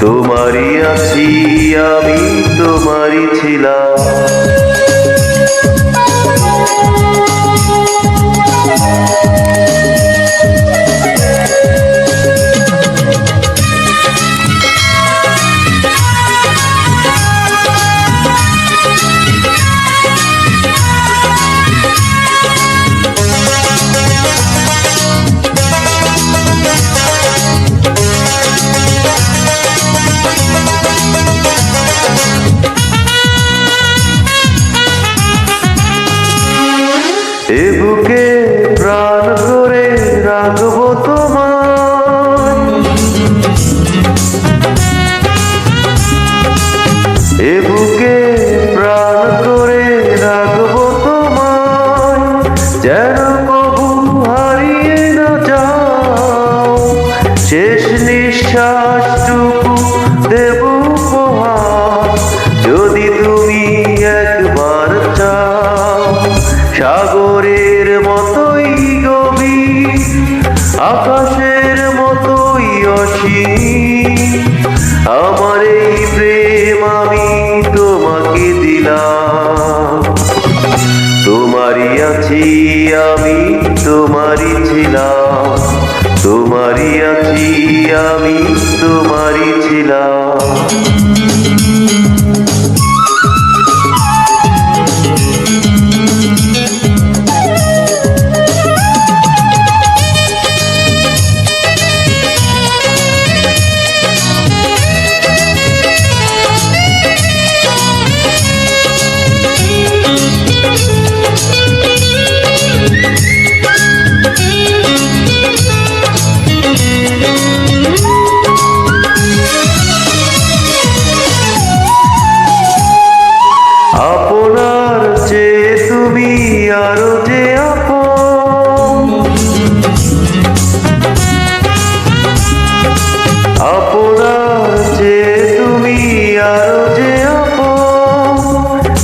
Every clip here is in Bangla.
তোমারই আছি আমি তোমারই ছিলাম। বুকে প্রাণ করে রাখব তোমায়। এ বুকে প্রাণ করে রাখব তোমায়, যেন কবু হারিয়ে না যাও। শেষ নিঃশ্বাসটুকু আমার এই প্রেম আমি তোমাকে দিলাম। তোমারই আছি আমি, তোমারই ছিলাম। তোমারই আছি আমি, তোমারই ছিলাম।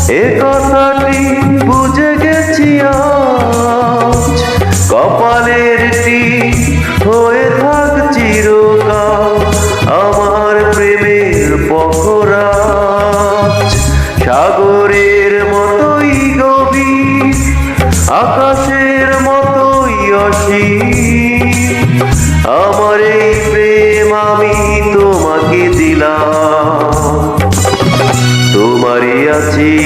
এ কথাটি বুঝে গেছি কপালের টি হয়ে থাক চিরকাল আমার প্রেমের পখরাজ সাগরের মতোই গভীর, আকাশের মতোই অসীম। আমার এই প্রেম আমি তোমাকে দিলাম। তোমারই আছি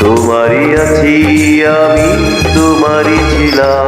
তোমারই আছি আমি তোমারই ছিলাম।